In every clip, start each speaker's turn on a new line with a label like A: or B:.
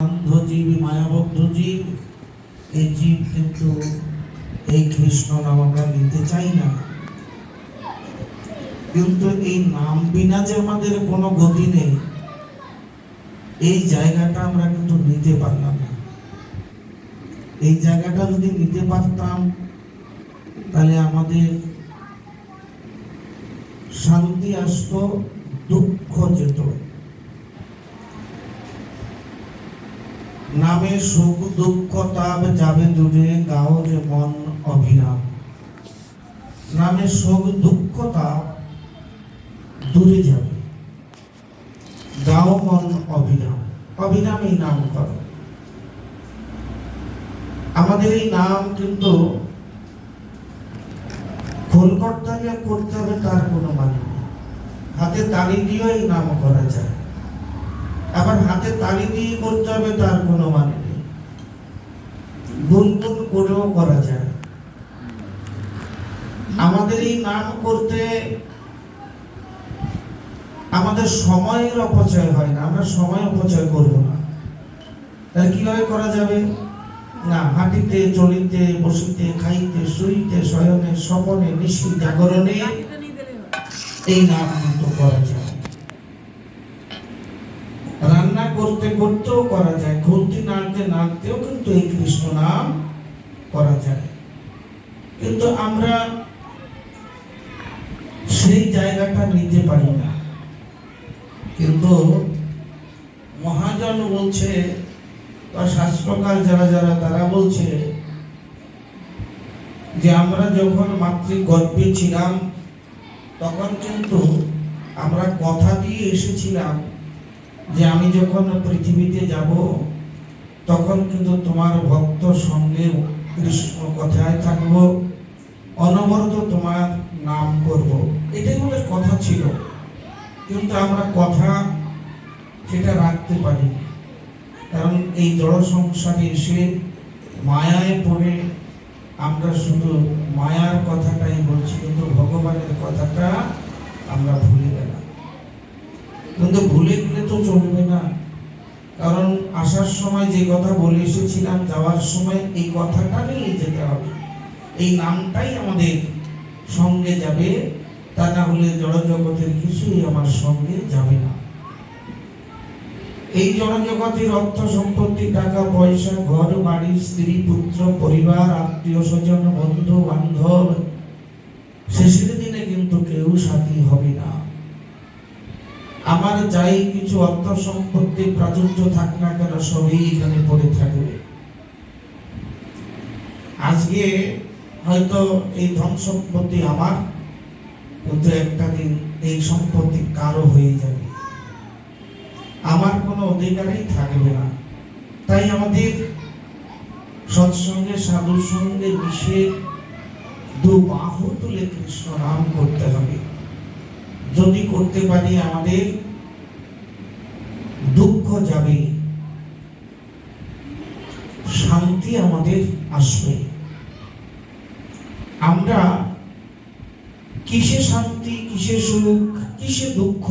A: অন্ধ জীব মায়াবদ্ধ জীব এই জীব কিন্তু এই কৃষ্ণ নাম আমরা নিতে চাই না। কিন্তু এই নাম বিনা যে আমাদের কোনো গতি নেই, এই জায়গাটা আমরা কিন্তু নিতে পারলাম না। এই জায়গাটা যদি নিতে পারতাম, তাহলে আমাদের শান্তি আসতো, দুঃখ যেত। নামে সুখ দুঃখ তাপ যাবে দূরে গাও যে মন অভিরাম। নামে সুখ দুঃখ তাপ দূরে যাবে গাও মন অভিরাম। অভিরাম এই নাম করো। আমাদের এই নাম কিন্তু খোল করতে হবে করতে হবে তার কোনো মানে নেই। হাতে তালি দিয়েও এই নাম করা যায়। আবার হাতে তালি দিয়ে করতে হবে তার কোনো মানে নেই। গুনগুন করেও করা যায়। আমাদের এই নাম করতে আমাদের সময়ের অপচয় হয় না আমরা সময় অপচয় করব না। তাহলে কীভাবে করা যাবে? না হাঁটিতে চলিতে বসিতে খাইতে শুইতে শয়নে স্বপনে নিশি জাগরণে এই নাম কিন্তু করা যায়। করতে করতেও করা যায় খুলতি নাড়তে নাড়তেও কিন্তু এই কৃষ্ণ নাম করা যায়। কিন্তু আমরা সেই জায়গাটা নিতে পারি না। কিন্তু মহাজন বলছে, বা শাস্ত্রকার যারা যারা, তারা বলছে যে আমরা যখন মাতৃগর্ভে ছিলাম, তখন কিন্তু আমরা কথা দিয়ে এসেছিলাম। যে আমি যখন পৃথিবীতে যাব, তখন কিন্তু তোমার ভক্ত সঙ্গে কৃষ্ণ কথায় থাকব, অনবরত তোমার নাম করব। এটাই আমাদের কথা ছিল। কিন্তু আমরা কথা সেটা রাখতে পারি কারণ এই জড় সংসারে এসে মায়ায় পড়ে আমরা শুধু মায়ার কথাটাই বলছি, কিন্তু ভগবানের কথাটা আমরা ভুলে গেলাম। কিন্তু ভুলে গেলে তো চলবে না। কারণ আসার সময় যে কথা বলে এসেছিলাম, যাওয়ার সময় এই কথাটা নিয়ে যেতে হবে। এই নামটাই আমাদের সঙ্গে যাবে, তা না হলে জড়জগতের কিছুই আমার সঙ্গে যাবে না। এই জড়জগতের অর্থ সম্পত্তি, টাকা, পয়সা, ঘর, বাড়ি, স্ত্রী, পুত্র, পরিবার, আত্মীয় স্বজন, বন্ধু, বান্ধব শেষের দিনে কিন্তু কেউ সাথী হবে না আমার যাই কিছু অর্থ সম্পত্তি প্রাচুর্য থাক না কেন সবই এখানে পড়ে থাকবে। আজকে হয়তো এই ধন সম্পত্তি আমার, কিন্তু একটা দিন এই সম্পত্তি কারও হয়ে যাবে। আমার কোনো অধিকারই থাকবে না। তাই আমাদের সৎসঙ্গে সাধুর সঙ্গে মিশে দু বাহু তুলে কৃষ্ণ নাম করতে হবে। যদি করতে পারি আমাদের দুঃখ যাবে। শান্তি আমাদের আসবে। আমরা কিসে শান্তি, কিসে সুখ, কিসে দুঃখ,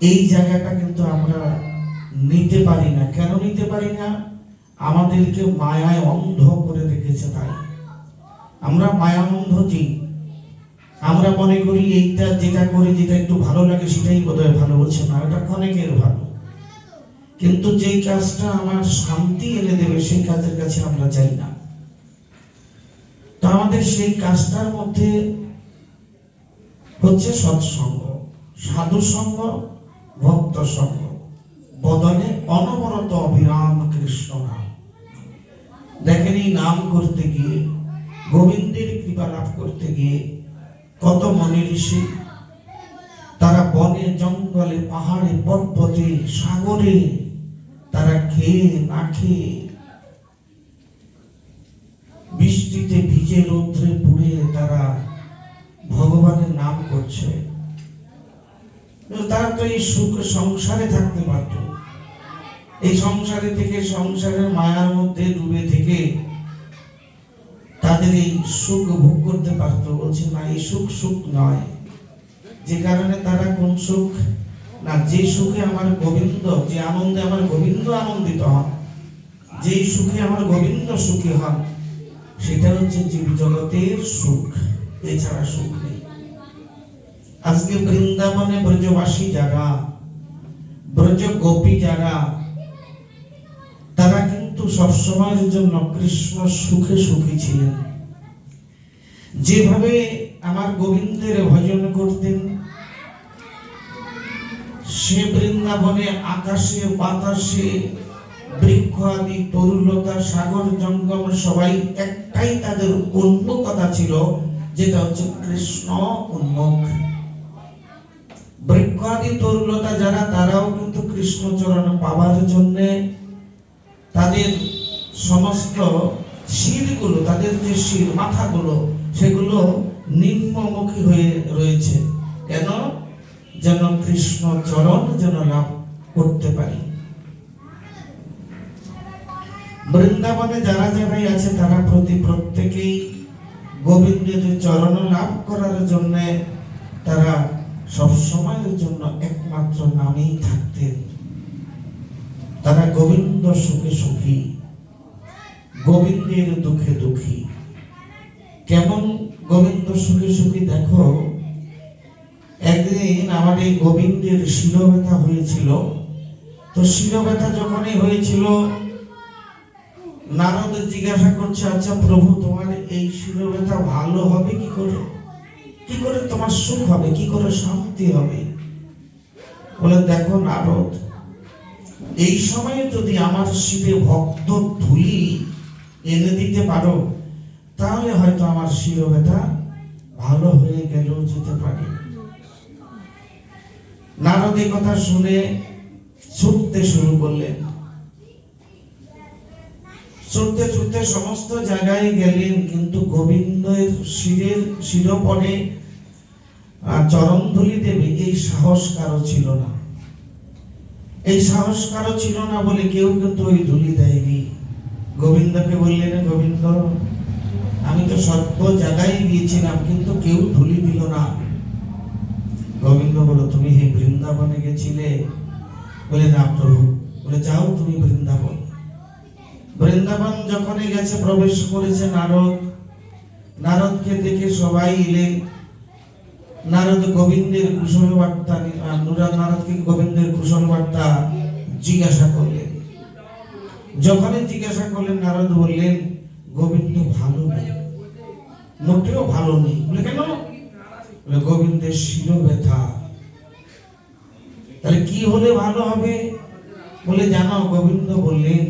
A: এই জায়গাটা কিন্তু আমরা নিতে পারি না। কেন নিতে পারি না? আমাদেরকে মায়ায় অন্ধ করে রেখেছে তাই। আমরা মায়ানন্ধ জীব আমরা মনে করি এইটা যেটা করে যেটা একটু ভালো লাগে সেটাই বোধহয় ভালো বলছে না ওটা অনেকের ভালো। কিন্তু যে কাজটা আমার শান্তি এনে দেবে, সেই কাজের কাছে আমরা যাই না। তো আমাদের সেই কাজটার মধ্যে হচ্ছে সৎসঙ্গ সাধু সঙ্গ ভক্ত সঙ্গ বদনে অনবরত অবিরাম কৃষ্ণ নাম দেখেন এই নাম করতে গিয়ে, গোবিন্দের কৃপা লাভ করতে গিয়ে কত মনে ঋষি? তারা বনে, জঙ্গলে, পাহাড়ে, পর্বতে, সাগরে, তারা খেয়ে না খেয়ে বৃষ্টিতে ভিজে রৌদ্রে পুড়ে তারা ভগবানের নাম করছে। তারা তো এই সুখ সংসারে থাকতে পারত। এই সংসারে থেকে, সংসারের মায়ার মধ্যে ডুবে থেকে তাদের এই সুখ ভোগ করতে পারতো। বলছে না এই সুখ সুখ নয়। যে কারণে তারা কোন সুখ না, যে সুখে আমার গোবিন্দ, যে আনন্দে আমার গোবিন্দ আনন্দিত হন, যেই সুখে আমার গোবিন্দ সুখী হন, সেটা হচ্ছে জীব জগতের সুখ। এছাড়া সুখ নেই। আজকে বৃন্দাবনে ব্রজবাসী যারা ব্রজ গোপী যারা, তারা কিন্তু সবসময়ের জন্য কৃষ্ণ সুখে সুখী ছিলেন। যেভাবে আমার গোবিন্দের ভজন করতেন, সে বৃন্দাবনে, আকাশে, বাতাসে, বৃক্ষ আদি, তরুলতা, সাগর জঙ্গম সবাই একটাই তাদের উন্মুখতা ছিল, যেটা হচ্ছে কৃষ্ণ উন্মুখ। বৃক্ষ আদি, তরুলতা যারা, তারাও কিন্তু কৃষ্ণচরণ পাওয়ার জন্য তাদের সমস্ত শিরগুলো, তাদের যে শির মাথাগুলো, সেগুলো নিম্নমুখী হয়ে রয়েছে। কেন? যেন কৃষ্ণ চরণ যেন লাভ করতে পারি। বৃন্দাবনে যারা যারাই আছে, তারা প্রতি প্রত্যেকেই গোবিন্দের চরণ লাভ করার জন্য তারা সবসময়ের জন্য একমাত্র নামেই থাকতেন। তারা গোবিন্দ সুখে সুখী, গোবিন্দের দুঃখে দুঃখী। কেমন গোবিন্দ সুখে সুখী দেখো? একদিন আমার এই গোবিন্দের শিরব্যথা হয়েছিল। তো শিরব্যথা যখনই হয়েছিল, নারদ জিজ্ঞাসা করছে আচ্ছা প্রভু, তোমার এই শিরব্যথা ভালো হবে কি করে? কি করে তোমার সুখ হবে? কি করে শান্তি হবে? বলে, দেখো নারদ এই সময়ে যদি আমার শিরে ভক্ত ধুলি এনে দিতে পারো, তাহলে হয়তো আমার শিরব্যথা ভালো হয়ে গেলেও যেতে পারে। নারদ কথা শুনে ছুটতে শুরু করলেন। ছুটতে ছুটতে সমস্ত জায়গায় গেলেন, কিন্তু গোবিন্দের শিরের চরণ ধুলি দেবে এই সাহস কারও ছিল না। এই সাহস কারও ছিল না বলে কেউ কিন্তু ওই ধুলি দেয়নি। গোবিন্দকে বললেন, গোবিন্দ, আমি তো সর্ব জায়গায় গিয়েছিলাম, কিন্তু কেউ ধুলি দিল না। গোবিন্দ বলো তুমি হে বৃন্দাবনে গেছিলে? বলে, না প্রভু। বলে, যাও তুমি বৃন্দাবন। বৃন্দাবন যখনই গেছে, প্রবেশ করেছে নারদ। নারদকে দেখে সবাই এলেন। নারদ গোবিন্দের কুশল বার্তা নুরা নারদকে গোবিন্দের কুশল বার্তা জিজ্ঞাসা করলেন। যখনই জিজ্ঞাসা করলেন, নারদ বললেন, গোবিন্দ ভালো নেই মোটেও ভালো নেই। বলে, কেন? গোবিন্দের শির ব্যথা তাহলে কি হলে ভালো হবে? বলে জানো গোবিন্দ বললেন,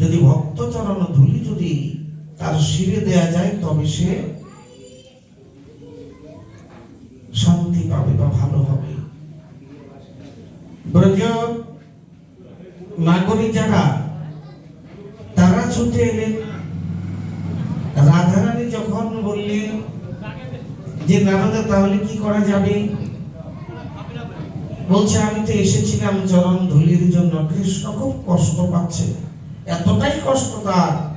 A: যদি ভক্ত চরণ ধুলি যদি তার শিরে দেয়া যায়, তবে সে বা ভালো হবে? ব্রজ নাগরী যারা, তারা ছুটে এলেন রাধারানী যখন বললেন যে নারদা তাহলে কি করা যাবে? বলছে, আমি তো এসেছিলাম, চরণ ধুলির জন্য। কৃষ্ণ খুব কষ্ট পাচ্ছে। এতটাই কষ্ট তার।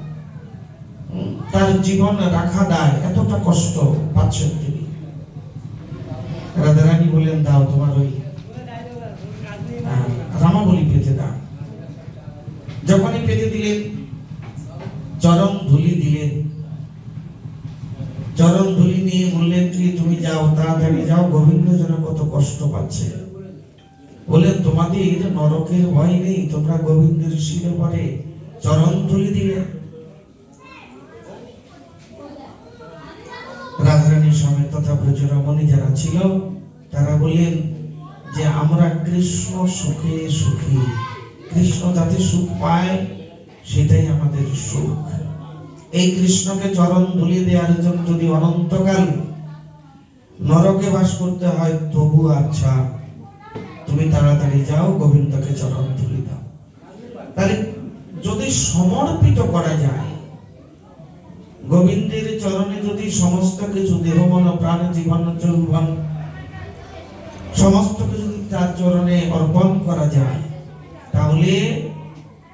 A: তার জীবন রাখা দায়। এতটা কষ্ট পাচ্ছেন তিনি। রাধারানী বললেন দাও তোমার ওই আহ, রামাবলী পেতে দাও। যখনই পেতে দিলেন চরণ ধুলি দিলেন। চরণ ধুলি নিয়ে বললেন কি তুমি যাও তাড়াতাড়ি যাও গোবিন্দ যেন কত কষ্ট পাচ্ছে। বললেন তোমাদের নরকের ভয় নেই তোমরা গোবিন্দের শিরে পরে চরণ ধুলি দিলে। রাধারানীর সমেত তথা ব্রজরমণী যারা ছিল তারা বললেন যে আমরা কৃষ্ণ সুখে সুখী। কৃষ্ণ যাতে সুখ পায়, সেটাই আমাদের সুখ। এই কৃষ্ণকে চরণ ধুলি দেওয়ার জন্য যদি অনন্তকাল নরকে বাস করতে হয়, তবু আচ্ছা তুমি তাড়াতাড়ি যাও, গোবিন্দকে চরণ ধুলি দাও। তাহলে যদি সমর্পিত করা যায়, গোবিন্দের চরণে যদি সমস্ত কিছু দেহ, মন, প্রাণ, জীবন, যৌবন সমস্ত কিছু যদি তার চরণে অর্পণ করা যায়, তাহলে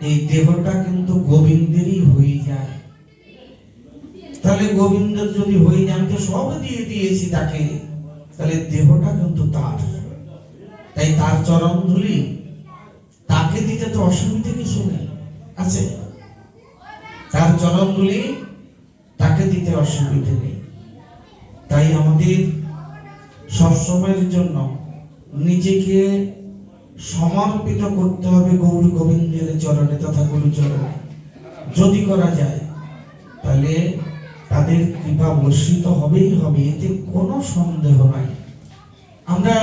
A: এই দেহটা কিন্তু গোবিন্দেরই হয়ে যায়। তাহলে গোবিন্দের যদি হয়ে যায়, আমি তো সব দিয়ে দিয়েছি তাকে, তাহলে দেহটা কিন্তু তার। তাই তার চরণ ধুলি, তাকে দিতে তো অসুবিধা কিছু নেই, আছে? তার চরণ ধুলি, তাকে দিতে অসুবিধে নেই। তাই আমাদের সবসময়ের জন্য নিজেকে সমর্পিত করতে হবে গৌর গোবিন্দের চরণে তথা গুরু চরণে যদি করা যায়, তাহলে তাদের কৃপা বর্ষিত হবেই হবে, এতে কোনো সন্দেহ নাই। আমরা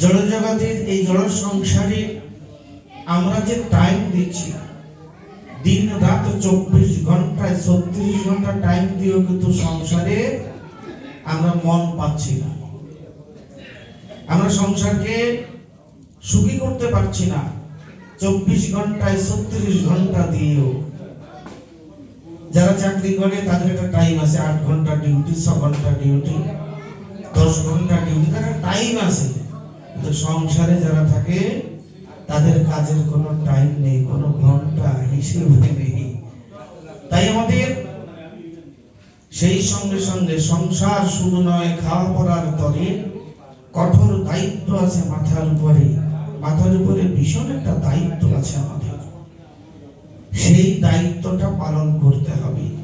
A: জড়জগতের এই জড় সংসারে আমরা যে টাইম দিচ্ছি দিন রাত চব্বিশ ঘন্টায় ছত্রিশ ঘণ্টা টাইম দিয়েও কিন্তু সংসারে আমরা মন পাচ্ছি না। আমরা সংসারকে সুখী করতে পারছি না। চব্বিশ ঘন্টায় ছত্রিশ ঘণ্টা দিয়েও। যারা চাকরি করে, তাদের একটা টাইম আছে, আট ঘণ্টা ডিউটি ছ ঘণ্টা ডিউটি দশ ঘণ্টা ডিউটি তাদের টাইম আছে। কিন্তু সংসারে যারা থাকে, তাদের কাজের কোনো টাইম নেই, কোনো ঘণ্টা হিসেব নেই। তাই আমাদের সেই সঙ্গে সঙ্গে সংসার শুরু নয় খাওয়া পড়ার তরে কঠোর দায়িত্ব আছে মাথার উপরে। মাথার উপরে ভীষণ একটা দায়িত্ব আছে আমাদের। সেই দায়িত্বটা পালন করতে হবে।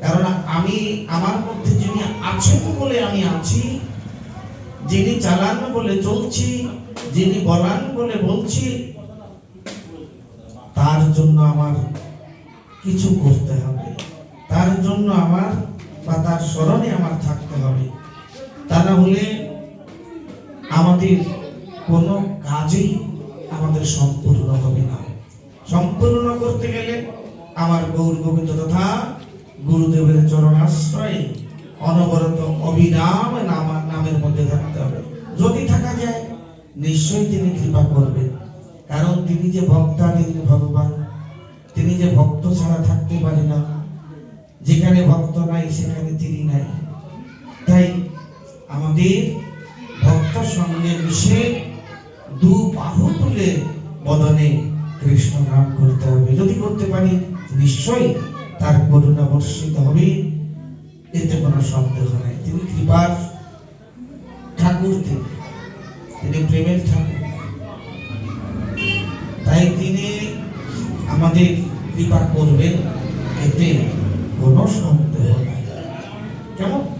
A: কারণ আমি, আমার মধ্যে যিনি আছেন বলে আমি আছি, যিনি চালান বলে চলছি, যিনি বলান বলে বলছি, তার জন্য আমার কিছু করতে হবে। তার জন্য আমার বা তার স্মরণে আমার থাকতে হবে। তা না হলে আমাদের কোনো কাজেই আমাদের সম্পূর্ণ হবে না। সম্পূর্ণ করতে গেলে আমার গৌর গোবিন্দ তথা গুরুদেবের চরণ আশ্রয়ে অনবরত অবিরাম নাম, নামের মধ্যে থাকতে হবে। যদি থাকা যায়, নিশ্চয়ই তিনি কৃপা করবেন। কারণ তিনি যে ভক্তা, তিনি ভগবান, তিনি যে ভক্ত ছাড়া থাকতে পারে না, যেখানে ভক্ত নাই, সেখানে তিনি নাই। তাই আমাদের ভক্ত সঙ্গে মিশে দু বাহু তুলে বদনে কৃষ্ণ নাম করতে হবে। যদি করতে পারি, নিশ্চয়ই তার করুণা বর্ষিত হবে। এতে কোনো সন্দেহ নাই। তিনি কৃপার ঠাকুর তিনি প্রেমের ঠাকুর। তাই তিনি আমাদের কৃপা করবেন, এতে কোনো সন্দেহ নাই। কেমন?